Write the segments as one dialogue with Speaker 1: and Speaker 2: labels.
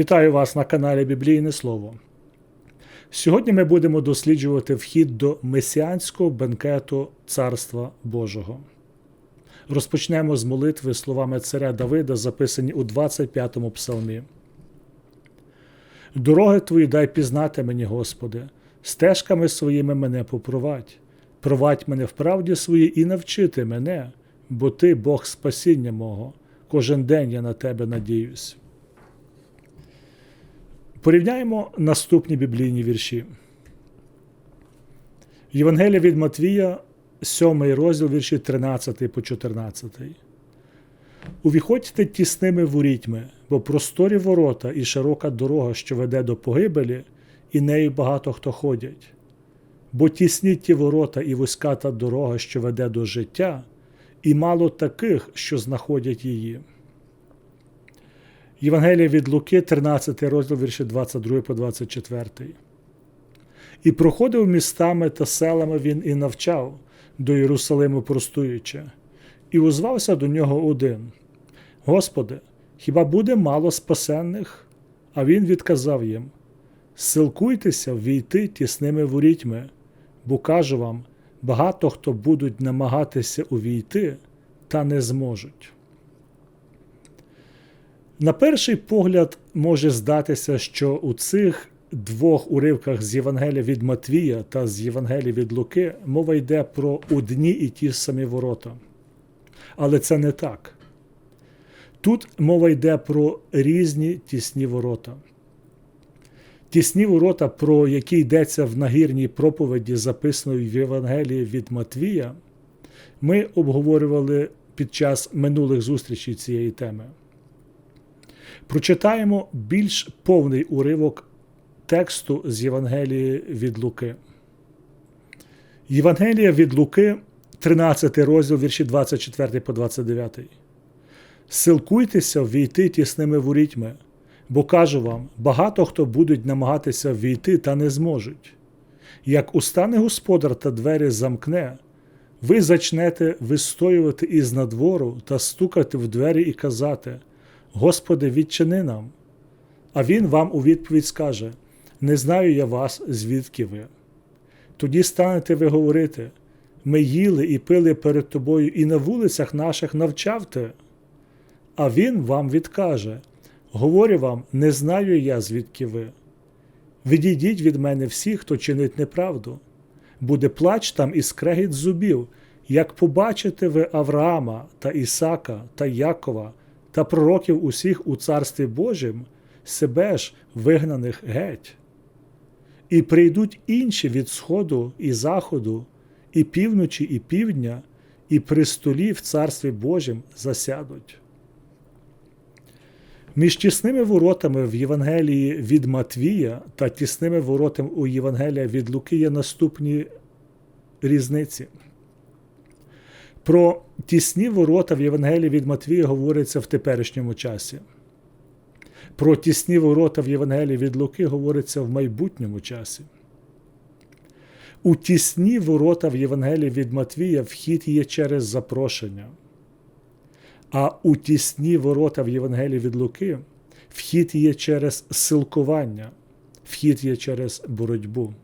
Speaker 1: Вітаю вас на каналі Біблійне Слово. Сьогодні ми будемо досліджувати вхід до месіанського бенкету Царства Божого. Розпочнемо з молитви словами царя Давида, записані у 25-му псалмі. Дороги твої дай пізнати мені, Господи, стежками своїми мене попровадь, провадь мене в правді своїй і навчити мене, бо ти Бог спасіння мого. Кожен день я на тебе надіюсь. Порівняємо наступні біблійні вірші. Євангелія від Матвія, 7 розділ вірші 13 по 14. Увіходьте тісними ворітьми, бо просторі ворота і широка дорога, що веде до погибелі, і нею багато хто ходять. Бо тісні ті ворота і вузька та дорога, що веде до життя, і мало таких, що знаходять її. Євангелія від Луки, 13 розділ вірші 22 по 24. І проходив містами та селами він і навчав до Єрусалиму простуючи, і узвався до нього один. Господи, хіба буде мало спасенних? А він відказав їм: Силкуйтеся ввійти тісними ворітьми, бо кажу вам, багато хто будуть намагатися увійти, та не зможуть. На перший погляд може здатися, що у цих двох уривках з Євангелія від Матвія та з Євангелія від Луки мова йде про одні і ті самі ворота. Але це не так. Тут мова йде про різні тісні ворота. Тісні ворота, про які йдеться в нагірній проповіді, записаної в Євангелії від Матвія, ми обговорювали під час минулих зустрічей цієї теми. Прочитаємо більш повний уривок тексту з Євангелії від Луки. Євангелія від Луки, 13 розділ вірші 24 по 29. Силкуйтеся ввійти тісними ворітьми, бо кажу вам, багато хто будуть намагатися ввійти та не зможуть. Як устане господар та двері замкне, ви зачнете вистоювати із надвору та стукати в двері і казати. Господи, відчини нам. А Він вам у відповідь скаже: Не знаю я вас, звідки ви. Тоді станете ви говорити: ми їли і пили перед тобою, і на вулицях наших навчав ти. А Він вам відкаже: Говорю вам, не знаю я, звідки ви. Відійдіть від мене всі, хто чинить неправду. Буде плач там і скрегіт зубів, як побачите ви Авраама та Ісака та Якова та пророків усіх у Царстві Божім, себе ж вигнаних геть. І прийдуть інші від сходу і заходу, і півночі, і півдня, і при столі в Царстві Божім засядуть. Між тісними воротами в Євангелії від Матвія та тісними воротами у Євангелія від Луки є наступні різниці. Про тісні ворота в Євангелії від Матвія говориться в теперішньому часі. Про тісні ворота в Євангелії від Луки говориться в майбутньому часі. У тісні ворота в Євангелії від Матвія вхід є через запрошення. А у тісні ворота в Євангелії від Луки вхід є через силкування, вхід є через боротьбу.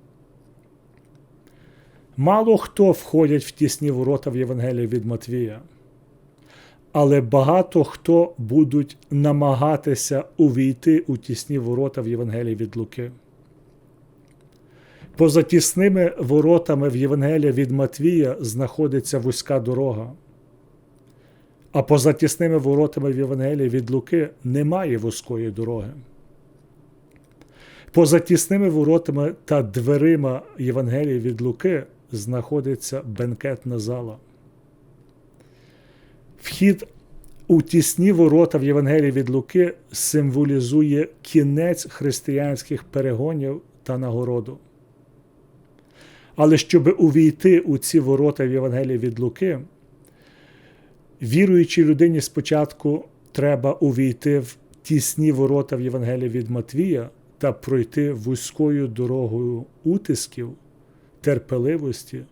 Speaker 1: Мало хто входять в тісні ворота в Євангелії від Матвія, але багато хто будуть намагатися увійти у тісні ворота в Євангелії від Луки. Поза тісними воротами в Євангелії від Матвія знаходиться вузька дорога. А поза тісними воротами в Євангелії від Луки немає вузької дороги. Поза тісними воротами та дверима Євангелії від Луки знаходиться бенкетна зала. Вхід у тісні ворота в Євангелії від Луки символізує кінець християнських перегонів та нагороду. Але щоб увійти у ці ворота в Євангелії від Луки, віруючій людині спочатку треба увійти в тісні ворота в Євангелії від Матвія та пройти вузькою дорогою утисків терпеливості,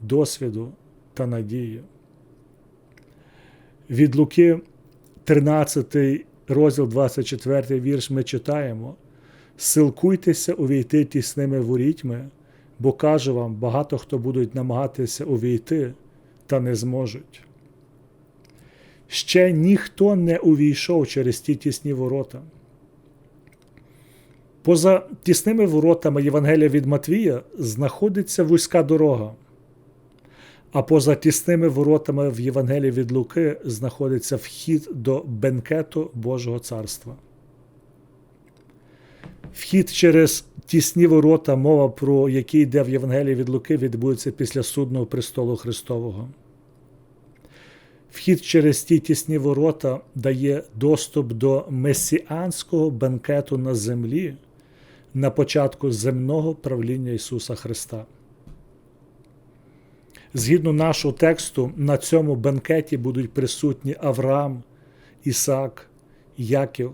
Speaker 1: досвіду та надії. Від Луки, 13 розділ 24 вірш, ми читаємо: Силкуйтеся увійти тісними ворітьми, бо кажу вам, багато хто будуть намагатися увійти, та не зможуть. Ще ніхто не увійшов через ті тісні ворота. Поза тісними воротами Євангелія від Матвія знаходиться вузька дорога, а поза тісними воротами в Євангелії від Луки знаходиться вхід до бенкету Божого царства. Вхід через тісні ворота, мова про який йде в Євангелії від Луки, відбудеться після судного престолу Христового. Вхід через ті тісні ворота дає доступ до месіанського бенкету на землі на початку земного правління Ісуса Христа. Згідно нашого тексту, на цьому бенкеті будуть присутні Авраам, Ісак, Яків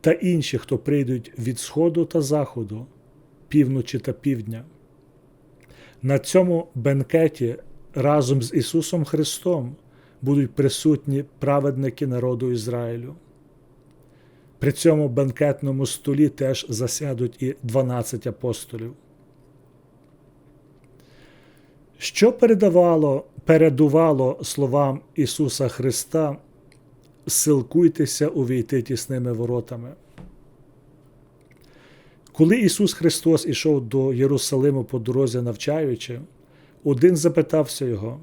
Speaker 1: та інші, хто прийдуть від Сходу та Заходу, півночі та півдня. На цьому бенкеті разом з Ісусом Христом будуть присутні праведники народу Ізраїлю. При цьому бенкетному столі теж засядуть і 12 апостолів. Що передавало, передувало словам Ісуса Христа, силкуйтеся увійти тісними воротами. Коли Ісус Христос ішов до Єрусалиму по дорозі навчаючи, один запитався Його,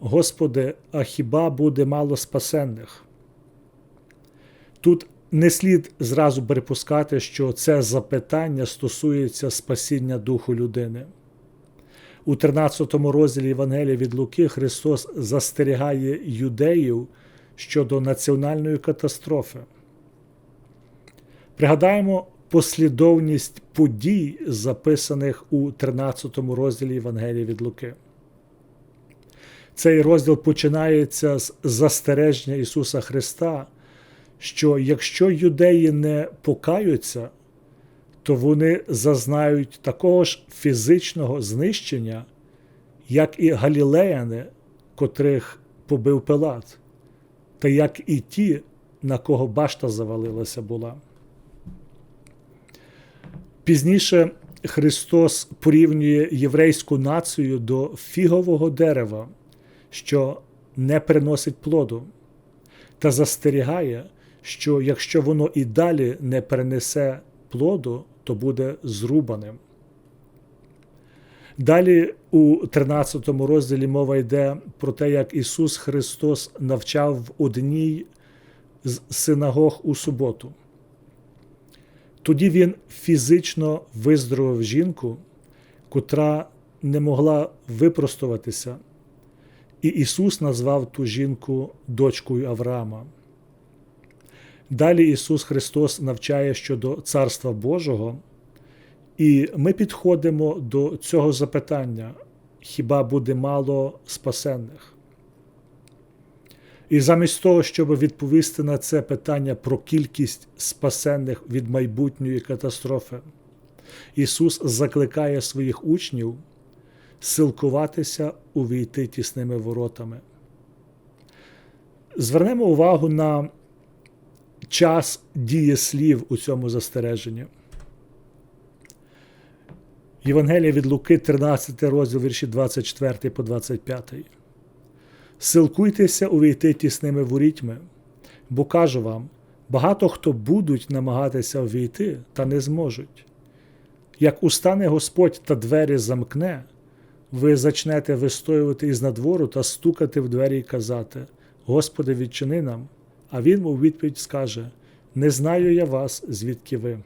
Speaker 1: Господи, а хіба буде мало спасенних? Тут не слід зразу припускати, що це запитання стосується спасіння духу людини. У 13 розділі Євангелія від Луки Христос застерігає юдеїв щодо національної катастрофи. Пригадаємо послідовність подій, записаних у 13 розділі Євангелія від Луки. Цей розділ починається з застереження Ісуса Христа, що якщо юдеї не покаються, то вони зазнають такого ж фізичного знищення, як і галілеяни, котрих побив Пилат, та як і ті, на кого башта завалилася була. Пізніше Христос порівнює єврейську націю до фігового дерева, що не приносить плоду, та застерігає, що якщо воно і далі не принесе плоду, то буде зрубаним. Далі у 13 розділі мова йде про те, як Ісус Христос навчав в одній з синагог у суботу. Тоді Він фізично виздоровив жінку, котра не могла випростуватися, і Ісус назвав ту жінку дочкою Авраама. Далі Ісус Христос навчає щодо Царства Божого, і ми підходимо до цього запитання: хіба буде мало спасенних? І замість того, щоб відповісти на це питання про кількість спасенних від майбутньої катастрофи, Ісус закликає своїх учнів силкуватися увійти тісними воротами. Звернемо увагу на час дієслів у цьому застереженні. Євангелія від Луки, 13 розділ вірші 24 по 25. Силкуйтеся увійти тісними ворітьми, бо кажу вам, багато хто будуть намагатися увійти, та не зможуть. Як устане Господь та двері замкне, ви зачнете вистоювати із надвору та стукати в двері і казати: Господи, відчини нам, а він у відповідь скаже: Не знаю я вас, звідки ви.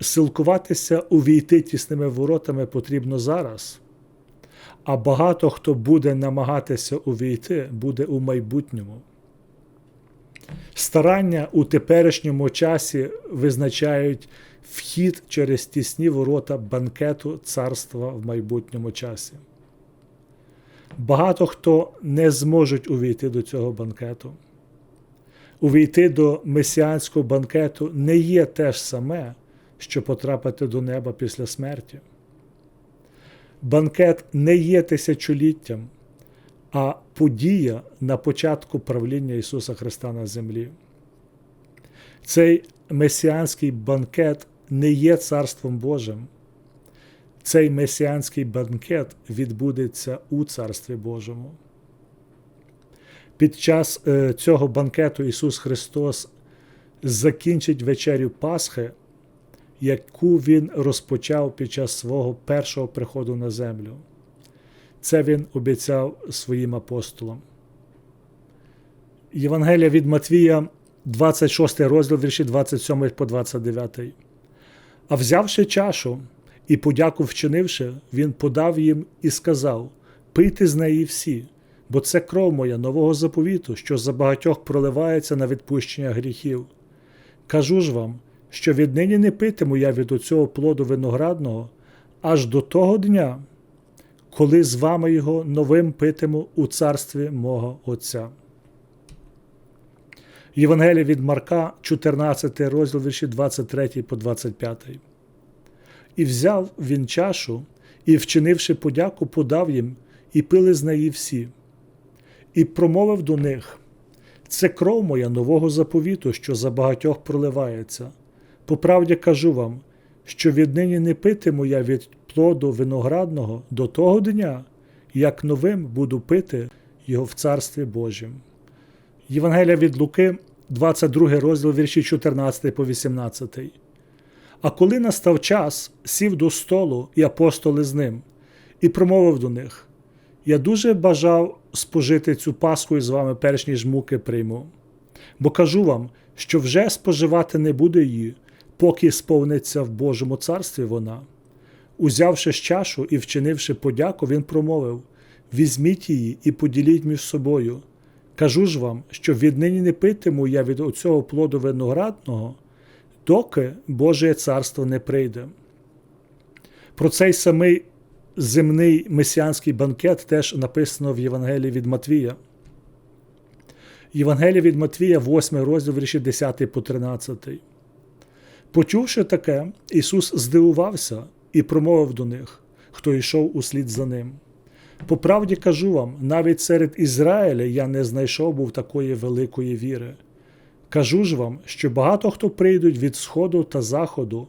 Speaker 1: Силкуватися увійти тісними воротами потрібно зараз, а багато хто буде намагатися увійти, буде у майбутньому. Старання у теперішньому часі визначають вхід через тісні ворота банкету царства в майбутньому часі. Багато хто не зможуть увійти до цього банкету. Увійти до месіанського банкету не є те ж саме, що потрапити до неба після смерті. Банкет не є тисячоліттям, а подія на початку правління Ісуса Христа на землі. Цей месіанський банкет не є Царством Божим. Цей месіанський банкет відбудеться у Царстві Божому. Під час е, цього банкету Ісус Христос закінчить вечерю Пасхи, яку Він розпочав під час свого першого приходу на землю. Це Він обіцяв своїм апостолам. Євангелія від Матвія, 26 розділ вірші 27 по 29. А взявши чашу і подяку вчинивши, він подав їм і сказав: Пийте з неї всі, бо це кров моя нового заповіту, що за багатьох проливається на відпущення гріхів. Кажу ж вам, що віднині не питиму я від оцього плоду виноградного аж до того дня, коли з вами його новим питиму у царстві мого Отця. Євангелія від Марка, 14 розділ вірші 23 по 25. І взяв він чашу, і, вчинивши подяку, подав їм, і пили з неї всі, і промовив до них: Це кров моя нового заповіту, що за багатьох проливається. По правді кажу вам, що віднині не питиму я від плоду виноградного до того дня, як новим буду пити його в Царстві Божім. Євангелія від Луки, 22 розділ вірші 14 по 18. А коли настав час, сів до столу і апостоли з ним, і промовив до них: Я дуже бажав спожити цю Пасху із вами, перш ніж муки прийму. Бо кажу вам, що вже споживати не буде її, поки сповниться в Божому царстві вона. Узявши чашу і вчинивши подяку, він промовив: Візьміть її і поділіть між собою. Кажу ж вам, що віднині не питиму я від оцього плоду виноградного, доки Боже царство не прийде. Про цей самий земний месіанський банкет теж написано в Євангелії від Матвія. Євангелія від Матвія, 8 розділ вірші 10 по 13. Почувши таке, Ісус здивувався і промовив до них, хто йшов услід за ним. По правді кажу вам, навіть серед Ізраїля я не знайшов був такої великої віри. Кажу ж вам, що багато хто прийдуть від сходу та заходу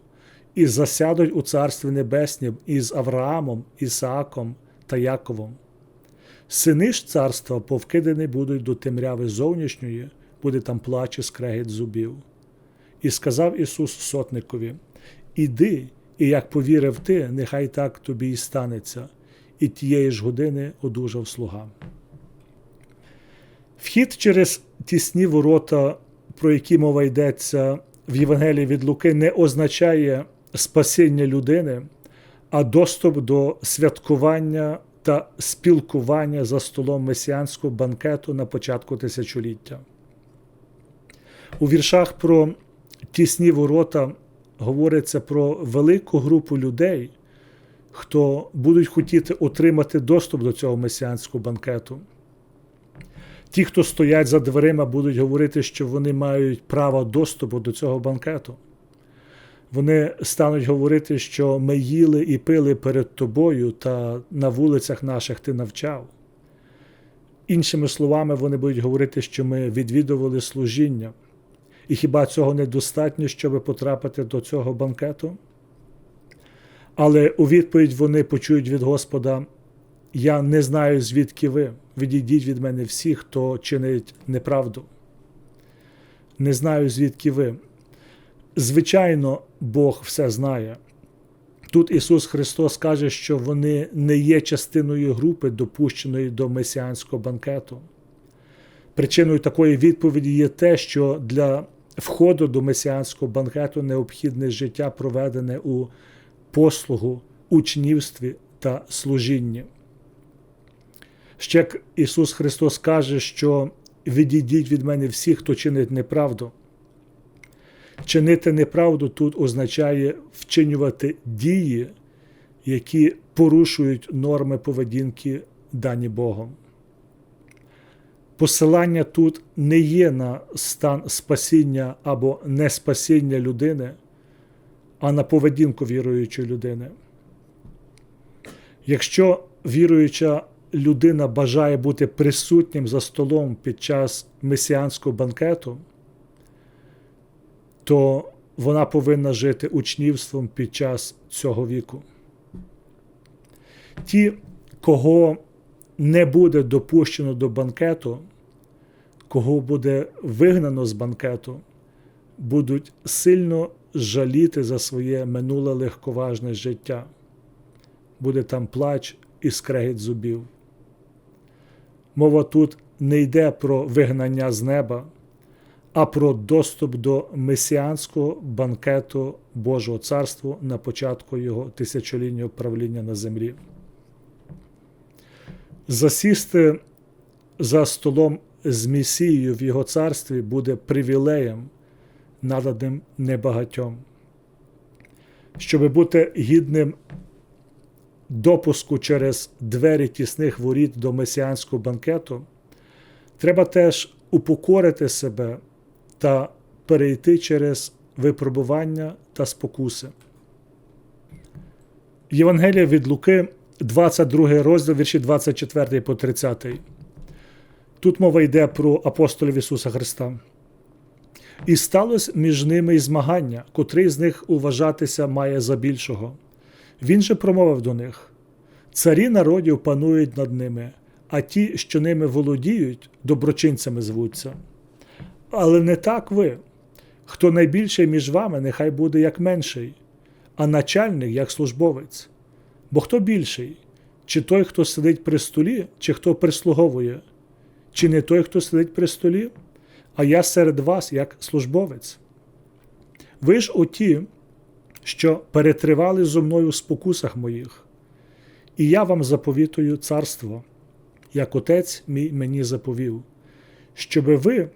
Speaker 1: і засядуть у Царстві Небеснім із Авраамом, Ісааком та Яковом. Сини ж царства повкидані будуть до темряви зовнішньої, буде там плач і скрегіт зубів. І сказав Ісус сотникові: Іди, і як повірив ти, нехай так тобі і станеться, і тієї ж години одужав слуга. Вхід через тісні ворота, про які мова йдеться в Євангелії від Луки, не означає спасіння людини, а доступ до святкування та спілкування за столом месіанського банкету на початку тисячоліття. У віршах про тісні ворота говориться про велику групу людей, хто будуть хотіти отримати доступ до цього месіанського банкету. Ті, хто стоять за дверима, будуть говорити, що вони мають право доступу до цього банкету. Вони стануть говорити, що ми їли і пили перед тобою, та на вулицях наших ти навчав. Іншими словами, вони будуть говорити, що ми відвідували служіння. І хіба цього недостатньо, щоб потрапити до цього банкету? Але у відповідь вони почують від Господа: Я не знаю, звідки ви. Відійдіть від мене всі, хто чинить неправду. Не знаю, звідки ви. Звичайно, Бог все знає. Тут Ісус Христос каже, що вони не є частиною групи, допущеної до месіанського банкету. Причиною такої відповіді є те, що для входу до месіанського банкету необхідне життя, проведене у послугу, учнівстві та служінні. Ще Ісус Христос каже, що відійдіть від мене всі, хто чинить неправду. Чинити неправду тут означає вчинювати дії, які порушують норми поведінки, дані Богом. Посилання тут не є на стан спасіння або неспасіння людини, а на поведінку віруючої людини. Якщо віруюча людина бажає бути присутнім за столом під час месіанського банкету, то вона повинна жити учнівством під час цього віку. Ті, кого не буде допущено до банкету, кого буде вигнано з банкету, будуть сильно жаліти за своє минуле легковажне життя. Буде там плач і скрегіт зубів. Мова тут не йде про вигнання з неба, а про доступ до месіанського банкету Божого царства на початку його тисячолітнього правління на землі. Засісти за столом з Месією в його царстві буде привілеєм, наданим небагатьом. Щоби бути гідним допуску через двері тісних воріт до месіанського банкету, треба теж упокорити себе та перейти через випробування та спокуси. Євангелія від Луки, 22 розділ, вірші 24 по 30. Тут мова йде про апостолів Ісуса Христа. І сталося між ними й змагання, котрий з них уважатися має за більшого. Він же промовив до них: Царі народів панують над ними, а ті, що ними володіють, доброчинцями звуться. Але не так ви. Хто найбільший між вами, нехай буде як менший, а начальник як службовець. Бо хто більший? Чи той, хто сидить при столі, чи хто прислуговує? Чи не той, хто сидить при столі, а я серед вас як службовець? Ви ж оті, що перетривали зо мною в спокусах моїх, і я вам заповітую царство, як отець мій мені заповів, щоби ви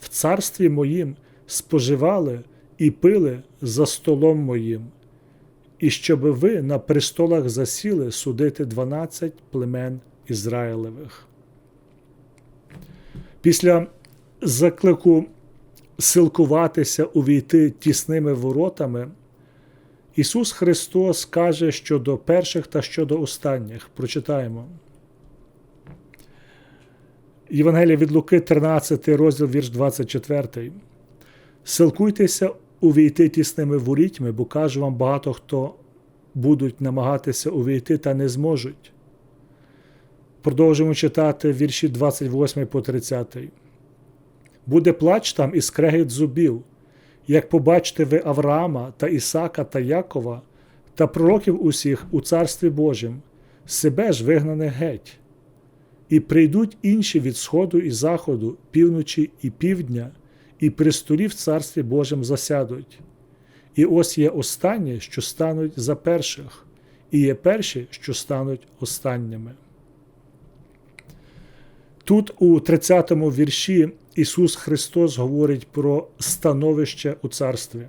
Speaker 1: в царстві моїм споживали і пили за столом моїм, і щоби ви на престолах засіли судити дванадцять племен Ізраїлевих. Після заклику силкуватися увійти тісними воротами, Ісус Христос каже щодо перших та щодо останніх. Прочитаємо. Євангелія від Луки, 13 розділ, вірш 24. Силкуйтеся увійти тісними ворітьми, бо кажу вам багато хто будуть намагатися увійти та не зможуть. Продовжуємо читати вірші 28 по 30. Буде плач там і скрегіт зубів, як побачите ви Авраама та Ісака та Якова та пророків усіх у Царстві Божім, себе ж вигнаних геть. І прийдуть інші від сходу і заходу, півночі і півдня, і при столі в Царстві Божим засядуть. І ось є останні, що стануть за перших, і є перші, що стануть останніми. Тут у 30-му вірші Ісус Христос говорить про становище у царстві.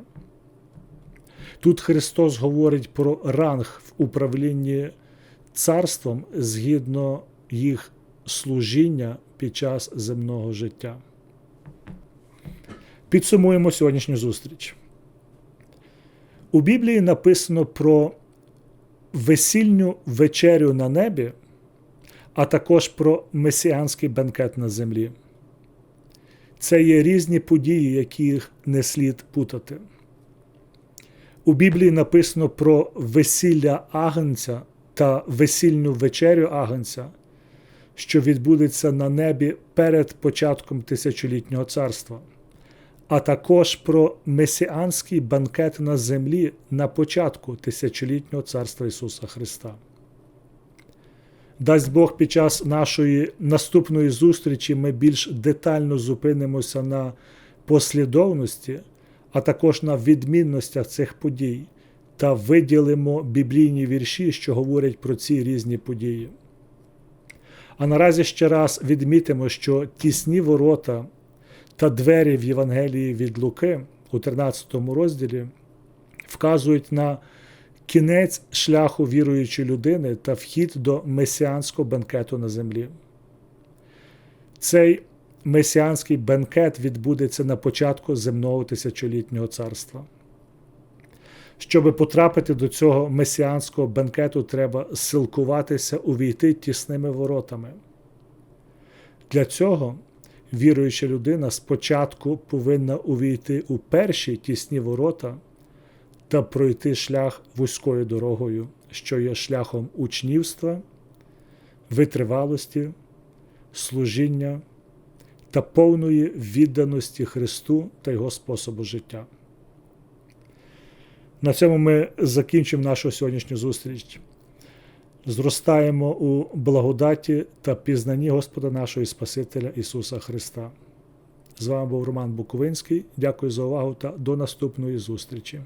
Speaker 1: Тут Христос говорить про ранг в управлінні царством згідно їх служіння під час земного життя. Підсумуємо сьогоднішню зустріч. У Біблії написано про весільню вечерю на небі, а також про месіанський бенкет на землі. Це є різні події, яких не слід путати. У Біблії написано про весілля Агнця та весільну вечерю Агнця, що відбудеться на небі перед початком тисячолітнього царства, а також про месіанський банкет на землі на початку тисячолітнього царства Ісуса Христа. Дасть Бог під час нашої наступної зустрічі ми більш детально зупинимося на послідовності, а також на відмінностях цих подій та виділимо біблійні вірші, що говорять про ці різні події. А наразі ще раз відмітимо, що тісні ворота та двері в Євангелії від Луки у 13 розділі вказують на кінець шляху віруючої людини та вхід до месіанського бенкету на землі. Цей месіанський бенкет відбудеться на початку земного тисячолітнього царства. Щоб потрапити до цього месіанського бенкету, треба силкуватися увійти тісними воротами. Для цього віруюча людина спочатку повинна увійти у перші тісні ворота та пройти шлях вузькою дорогою, що є шляхом учнівства, витривалості, служіння та повної відданості Христу та Його способу життя. На цьому ми закінчимо нашу сьогоднішню зустріч. Зростаємо у благодаті та пізнанні Господа нашого і Спасителя Ісуса Христа. З вами був Роман Буковинський. Дякую за увагу та до наступної зустрічі.